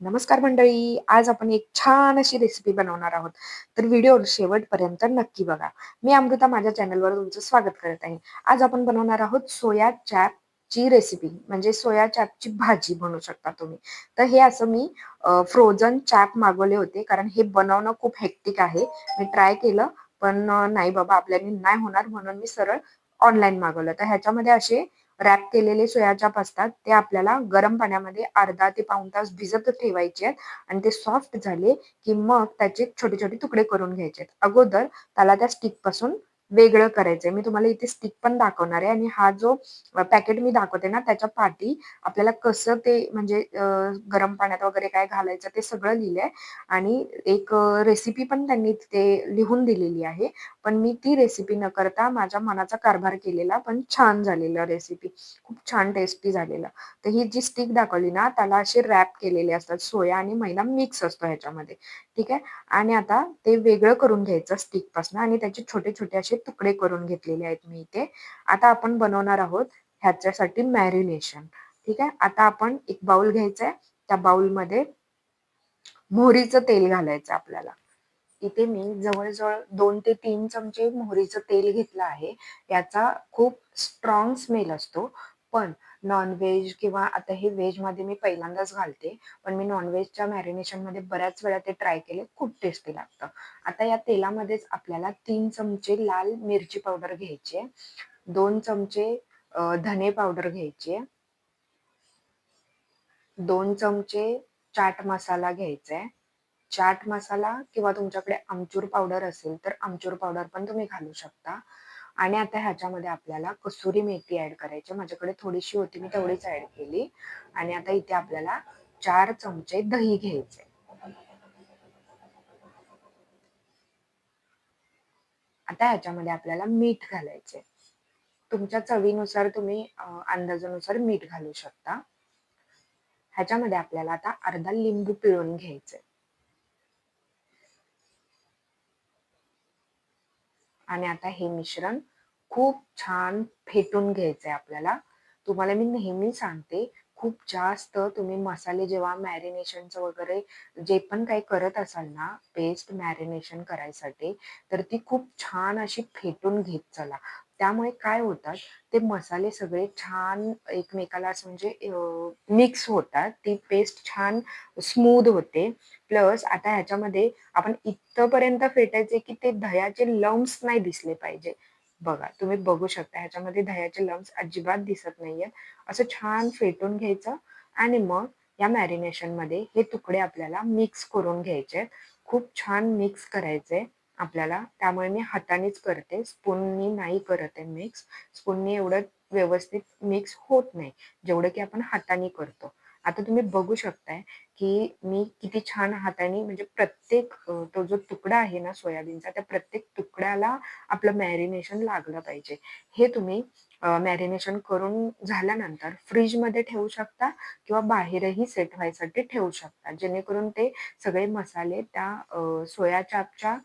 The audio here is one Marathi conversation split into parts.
नमस्कार मंडळी आज आपण एक छान अशी रेसिपी बनवणार आहोत. तर व्हिडिओ शेवटपर्यंत नक्की बघा. मी अमृता माझ्या चॅनलवर तुमचं स्वागत करत आहे. आज आपण बनवणार आहोत सोया चॅप ची रेसिपी म्हणजे सोया चॅपची भाजी बनवू शकता तुम्ही. तर हे असं मी फ्रोझन चॅप मागवले होते कारण हे बनवणं खूप हेक्टिक आहे. मी ट्राय केलं पण नाही बाबा आपल्याने नाही होणार म्हणून मी सरळ ऑनलाईन मागवलं. तर ह्याच्यामध्ये असे रॅप केलेले सोयाचाप असतात ते आपल्याला गरम पाण्यामध्ये अर्धा ते पाऊन तास भिजत ठेवायचे आहेत आणि ते सॉफ्ट झाले की मग त्याचे छोटे छोटे तुकडे करून घ्यायचे अगोदर त्याला त्या स्टिकपासून वेगळं करायचंय. मी तुम्हाला इथे स्टिक पण दाखवणार आहे आणि हा जो पॅकेट मी दाखवते ना त्याच्या पाठी आपल्याला कसं ते म्हणजे गरम पाण्यात वगैरे काय घालायचं ते सगळं लिहिलंय आणि एक रेसिपी पण त्यांनी ते लिहून दिलेली आहे. पण मी ती रेसिपी न करता माझ्या मनाचा कारभार केलेला पण छान झालेला रेसिपी खूप छान टेस्टी झालेला. तर ही जी स्टिक दाखवली ना त्याला असे रॅप केलेले असतात सोया आणि मैदा मिक्स असतो ह्याच्यामध्ये. ठीक आहे? आणि आता ते वेगळं करून घ्यायचं स्टिकपासून आणि त्याचे छोटे छोटे असे तुकडे करून घेतलेले आहेत मी इथे. आता आपण बनवणार आहोत ह्याच्यासाठी मॅरिनेशन ठीक आहे? आता आपण एक बाउल घ्यायचा आहे त्या बाउलमध्ये मोहरीचं तेल घालायचं आपल्याला. इथे मी जवळजवळ दोन ते तीन चमचे मोहरीचं तेल घेतलं आहे. याचा खूप स्ट्रॉंग स्मेल असतो. पण नॉनव्हेज किंवा आता हे व्हेजमध्ये मी पहिल्यांदाच घालते. पण मी नॉनव्हेजच्या मॅरिनेशनमध्ये बऱ्याच वेळा ते ट्राय केले खूप टेस्टी लागतं. आता या तेलामध्येच आपल्याला तीन चमचे लाल मिरची पावडर घ्यायची दोन चमचे धने पावडर घ्यायचे दोन चमचे चाट मसाला घ्यायचा आहे. चाट मसाला किंवा तुमच्याकडे आमचूर पावडर असेल तर आमचूर पावडर पण तुम्ही घालू शकता. आणि आता ह्याच्यामध्ये आपल्याला कसुरी मेथी ऍड करायची. माझ्याकडे थोडीशी होती मी तेवढीच ऍड केली. आणि आता इथे आपल्याला चार चमचे दही घ्यायचे आता ह्याच्यामध्ये आपल्याला मीठ घालायचे तुमच्या चवीनुसार तुम्ही अंदाजानुसार मीठ घालू शकता. ह्याच्यामध्ये आपल्याला आता अर्धा लिंबू पिळून घ्यायचे आणि आता हे मिश्रण खूप छान फेटून घ्यायचं आहे आपल्याला. तुम्हाला मी नेहमी सांगते खूप जास्त तुम्ही मसाले जेव्हा मॅरिनेशनचं वगैरे जे पण काही करत असाल ना पेस्ट मॅरिनेशन करायसाठी तर ती खूप छान अशी फेटून घेत चला. त्यामुळे काय होतात ते मसाले सगळे छान एकमेकाला असं म्हणजे मिक्स होतात. ती पेस्ट छान स्मूद होते. प्लस आता ह्याच्यामध्ये आपण इथपर्यंत फेटायचे की ते दह्याचे लम्स नाही दिसले पाहिजे. बघा तुम्ही बघू शकता ह्याच्यामध्ये दह्याचे लम्स अजिबात दिसत नाहीये. असं छान फेटून घ्यायचं आणि मग या मॅरिनेशनमध्ये हे तुकडे आपल्याला मिक्स करून घ्यायचे. खूप छान मिक्स करायचे. आपल्याला. त्यामुळे मी हातानेच करते. स्पूननी नाही करत आहे मिक्स स्पूननी एवढं व्यवस्थित मिक्स होत नाही. जेवढं की आपण हाताने करतो. आता तुम्ही बघू शकताय की मी किती छान हाताने म्हणजे प्रत्येक तो जो तुकडा आहे ना सोयाबीनचा त्या प्रत्येक तुकड्याला आपलं मॅरिनेशन लागलं पाहिजे. हे तुम्ही मॅरिनेशन करून झाल्यानंतर फ्रीजमध्ये ठेवू शकता किंवा बाहेरही सेट व्हायसाठी ठेवू शकता. जेणेकरून ते सगळे मसाले त्या सोया चापच्या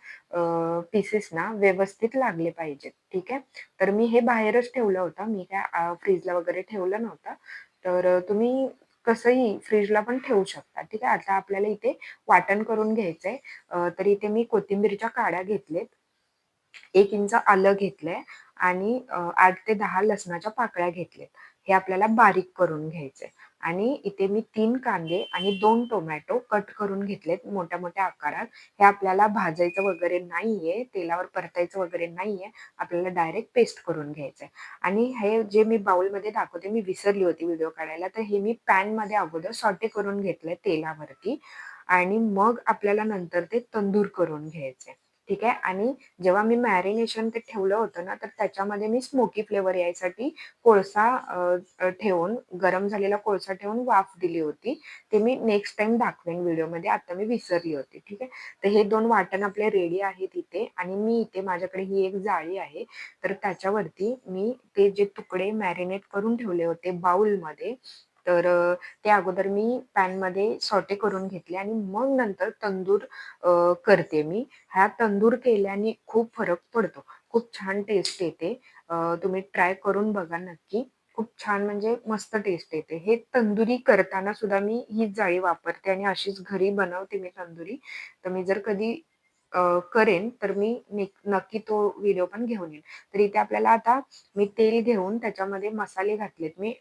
पीसेसना व्यवस्थित लागले पाहिजेत. ठीक आहे? तर मी हे बाहेरच ठेवलं होतं. मी काय फ्रीजला वगैरे ठेवलं नव्हतं. तर तुम्ही कसंही फ्रीजला पण ठेवू शकता. ठीक आहे? आता आपल्याला इथे वाटण करून घ्यायचंय. तर इथे मी कोथिंबीरच्या काड्या घेतलेत. एक इंच आलं घेतलंय आणि आठ ते दहा लसणाच्या पाकळ्या घेतल्यात हे आपल्याला बारीक करून घ्यायचंय. आणि इथे मी तीन कांदे आणि दोन टोमॅटो कट करून घेतलेत मोठ्या मोठ्या आकारात. हे आपल्याला भाजायचं वगैरे नाहीये तेलावर परतायचं वगैरे नाहीये आपल्याला डायरेक्ट पेस्ट करून घ्यायचंय. आणि हे जे मी बाउलमध्ये दाखवते मी विसरली होती व्हिडिओ काढायला तर हे मी पॅनमध्ये अगोदर सॉटे करून घेतलंय तेलावरती. आणि मग आपल्याला नंतर ते तंदूर करून घ्यायचंय. ठीक आहे? आणि जेव्हा मी मॅरिनेशन ते ठेवलं होतं ना तर त्याच्यामध्ये मी स्मोकी फ्लेवर यायसाठी कोळसा ठेवून गरम झालेला कोळसा ठेवून वाफ दिली होती. ते मी नेक्स्ट टाइम दाखवेन व्हिडिओमध्ये. आता मी विसरली होती ठीक आहे? तर हे दोन वाटण आपले रेडी आहेत इथे आणि मी इथे माझ्याकडे ही एक जाळी आहे. तर त्याच्यावरती मी ते जे तुकडे मॅरिनेट करून ठेवले होते बाउलमध्ये तर ते अगोदर मी पॅनमध्ये सॉटे करून घेतले आणि मग नंतर तंदूर करते मी ह्या तंदूर केल्याने खूप फरक पडतो खूप छान टेस्ट येते तुम्ही ट्राय करून बघा नक्की खूप छान म्हणजे मस्त टेस्ट येते. हे तंदुरी करताना सुद्धा मी हीच जाळी वापरते आणि अशीच घरी बनवते मी तंदुरी. तर मी जर कधी करेन तर मी नक्की तो व्हिडिओ पण घेऊन येईन. तर इथे आपल्याला आता मी तेल घेऊन त्याच्यामध्ये मसाले घातलेत मी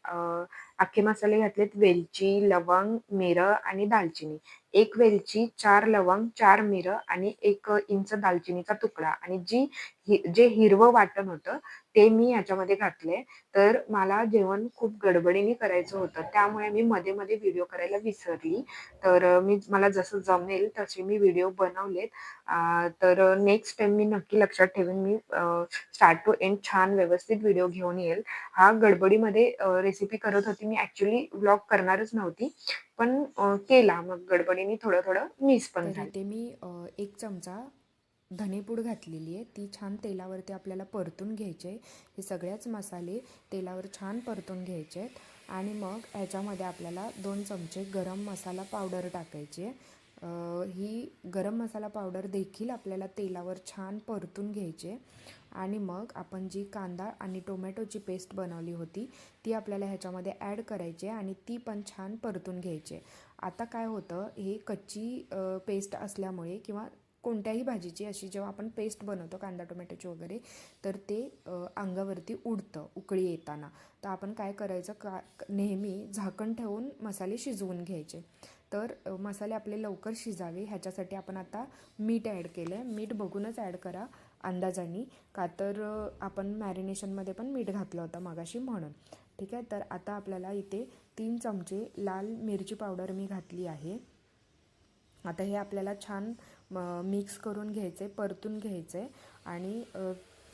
अख्खे मसाले घातलेत वेलची, लवंग, मिरं आणि दालचिनी. एक वेलची, चार लवंग, चार मिरं आणि एक इंच दालचिनीचा तुकडा आणि जी हि जे हिरवं वाटण होतं ते मी याच्यामध्ये घातले तर मला जेवण खूप गडबडीने करायचं होतं. त्यामुळे मी मध्ये-मध्ये व्हिडिओ करायला विसरली. तर मी मला जसं जमेल तसे मी व्हिडिओ बनवलेत. तर नेक्स्ट टाइम मी नक्की लक्षात ठेवून मी स्टार्ट टू एंड छान व्यवस्थित व्हिडिओ घेऊन येईल. हा गडबडीमध्ये रेसिपी करत होती. मी ऍक्च्युली व्लॉग करणारच नव्हती. पण अ, केला मग गडबडीने थोडं-थोडं मिस पण तर झालं. इथे मी अ, 1 चमचा धनेपूड घातलेली आहे. ती छान तेलावरती आपल्याला परतून घ्यायची आहे. हे सगळ्याच मसाले तेलावर छान परतून घ्यायचे आहेत आणि मग ह्याच्यामध्ये आपल्याला 2 चमचे गरम मसाला पावडर टाकायची आहे. ही गरम मसाला पावडर देखील आपल्याला तेलावर छान परतून घ्यायचे आणि मग आपण जी कांदा आणि टोमॅटोची पेस्ट बनवली होती, ती आपल्याला ह्याच्यामध्ये ॲड करायची आहे आणि ती पण छान परतून घ्यायची आहे. आता काय होतं, हे कच्ची पेस्ट असल्यामुळे किंवा कोणत्याही भाजीची अशी जेव्हा आपण पेस्ट बनवतो कांदा टोमॅटोची वगैरे, तर ते अंगावरती उडतं उकळी येताना. तर आपण काय करायचं का नेहमी झाकण ठेवून मसाले शिजवून घ्यायचे. तर मसाले आपले लवकर शिजावे ह्याच्यासाठी आपण आता मीठ ॲड केलं आहे. मीठ बघूनच ॲड करा अंदाजाने, का तर आपण मॅरिनेशनमध्ये पण मीठ घातलं होतं मगाशी म्हणून. ठीक आहे. तर आता आपल्याला इथे तीन चमचे लाल मिरची पावडर मी घातली आहे. आता हे आपल्याला छान मिक्स करून घ्यायचं परतून घ्यायचं आहे आणि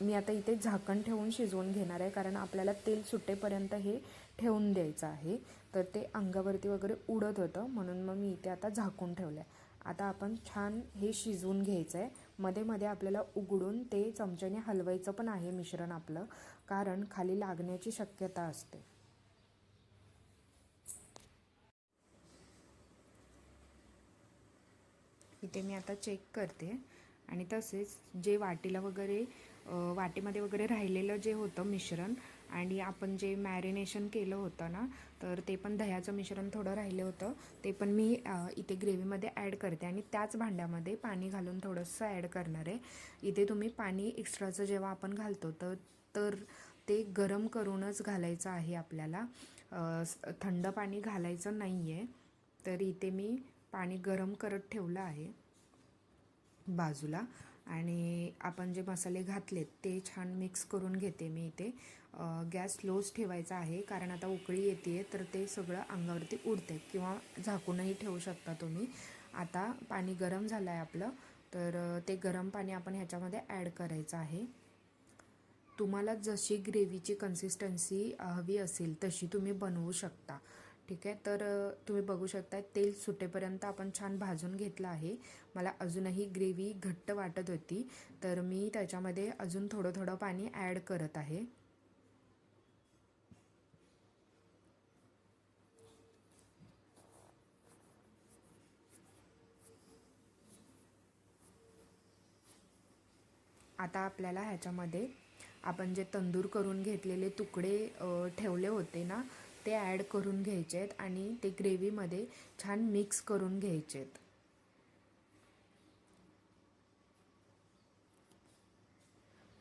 मी आता इथे झाकण ठेवून शिजवून घेणार आहे कारण आपल्याला तेल सुटेपर्यंत हे ठेवून द्यायचं आहे. तर ते अंगावरती वगैरे उडत होतं म्हणून मग मी इथे आता झाकून ठेवलं आहे. आता आपण छान हे शिजवून घ्यायचं आहे. मध्ये-मध्ये आपल्याला उघडून ते चमच्याने हलवायचं पण आहे मिश्रण आपलं, कारण खाली लागण्याची शक्यता असते. इथे मी आता चेक करते आणि तसेच जे वाटीला वगैरे वाटीमध्ये वगैरे राहिलेलं जे होतं मिश्रण आणि आपण जे मॅरिनेशन केलं होतं ना, तर ते पण दह्याचं मिश्रण थोडं राहिलं होतं. ते पण मी इथे ग्रेव्हीमध्ये ॲड करते आणि त्याच भांड्यामध्ये पाणी घालून थोडंसं ॲड करणार आहे. इथे तुम्ही पाणी एक्स्ट्राचं जेव्हा आपण घालतो तर तर ते गरम करूनच घालायचं आहे आपल्याला. थंड पाणी घालायचं नाही आहे. तर इथे मी पाणी गरम करत ठेवलं आहे बाजूला आणि आपण जे मसाले घातलेत ते छान मिक्स करून घेते मी इथे. गॅस स्लोच ठेवायचा आहे कारण आता उकळी येते आहे तर ते सगळं अंगावरती उडते किंवा झाकूनही ठेवू शकता तुम्ही. आता पाणी गरम झालं आहे आपलं, तर ते गरम पाणी आपण ह्याच्यामध्ये ॲड करायचं आहे. तुम्हाला जशी ग्रेव्हीची कन्सिस्टन्सी हवी असेल तशी तुम्ही बनवू शकता. ठीक आहे. तर तुम्ही बघू शकता तेल सुटेपर्यंत आपण छान भाजून घेतलं आहे. मला अजूनही ग्रेव्ही घट्ट वाटत होती, तर मी त्याच्यामध्ये अजून थोडं-थोडं पाणी ॲड करत आहे. आता आपल्याला ह्याच्यामध्ये आपण जे तंदूर करून घेतलेले तुकडे ठेवले होते ना, ते ॲड करून घ्यायचे आहेत आणि ते ग्रेव्हीमध्ये छान मिक्स करून घ्यायचे आहेत.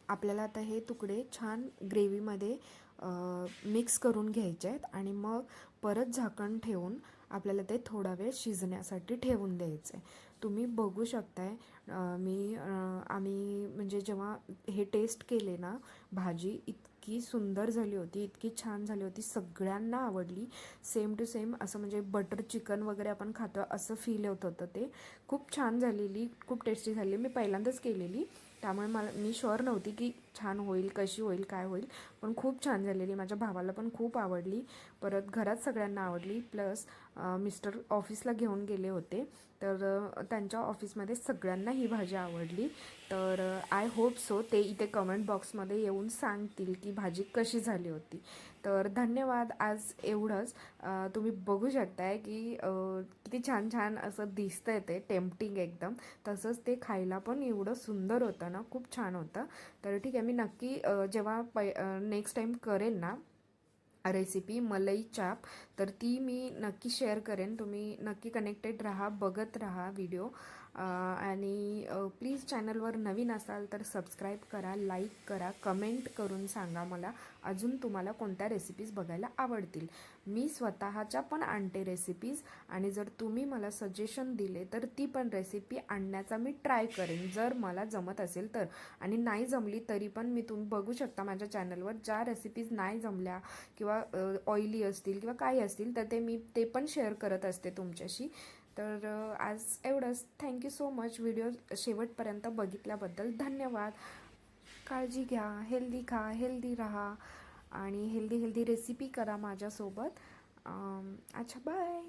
आपल्याला आता हे तुकडे छान ग्रेव्हीमध्ये मिक्स करून घ्यायचे आहेत आणि मग परत झाकण ठेवून आपल्याला ते थोडा वेळ शिजण्यासाठी ठेवून द्यायचं आहे. तुम्ही बघू शकताय मी आम्ही म्हणजे जेव्हा हे टेस्ट केले ना, भाजी इतकी सुंदर झाली होती, इतकी छान झाली होती, सगळ्यांना आवडली. सेम टू सेम असं म्हणजे बटर चिकन वगैरे आपण खातो असं फील होत होतं ते. खूप छान झालेली, खूप टेस्टी झाली. मी पहिल्यांदाच केलेली त्यामुळे मला मी शुअर नव्हती की छान होईल, कशी होईल, काय होईल. पण खूप छान झालेली. माझ्या भावाला पण खूप आवडली. परत घरात सगळ्यांना आवडली. प्लस मिस्टर ऑफिसला घेऊन गेले होते, तर त्यांच्या ऑफिसमध्ये सगळ्यांना ही भाजी आवडली. तर आय होप सो ते इथे कमेंट बॉक्समध्ये येऊन सांगतील की भाजी कशी झाली होती. तर धन्यवाद. आज एवढंच. तुम्ही बघू शकताय की किती छान-छान असं दिसतंय ते टेम्पटिंग एकदम. तसंच ते खायला पण एवढं सुंदर होतं ना, खूप छान होतं. तर ठीक आहे, मी नक्की जेव्हा पै नेक्स्ट टाईम करेन ना, रेसिपी मलई चाप तर ती मी नक्की शेअर करेन. तुम्ही नक्की कनेक्टेड राहा बघत राहा व्हिडिओ आणि प्लीज चॅनलवर नवीन असाल तर सबस्क्राईब करा लाईक करा कमेंट करून सांगा मला अजून तुम्हाला कोणत्या रेसिपीज बघायला आवडतील. मी स्वतःच्या पण आणते रेसिपीज आणि जर तुम्ही मला सजेशन दिले तर ती पण रेसिपी आणण्याचा मी ट्राय करेन. जर मला जमत असेल तर. आणि नाही जमली तरी पण मी तुम्ही बघू शकता माझ्या चॅनलवर ज्या रेसिपीज नाही जमल्या किंवा ऑइली असतील किंवा काही असतील तर ते मी ते पण शेअर करत असते तुमच्याशी. तर आज एवढंच. थँक्यू सो मच व्हिडिओ शेवटपर्यंत बघितल्याबद्दल धन्यवाद. काळजी घ्या हेल्दी खा हेल्दी राहा आणि हेल्दी हेल्दी रेसिपी करा माझ्यासोबत. अच्छा बाय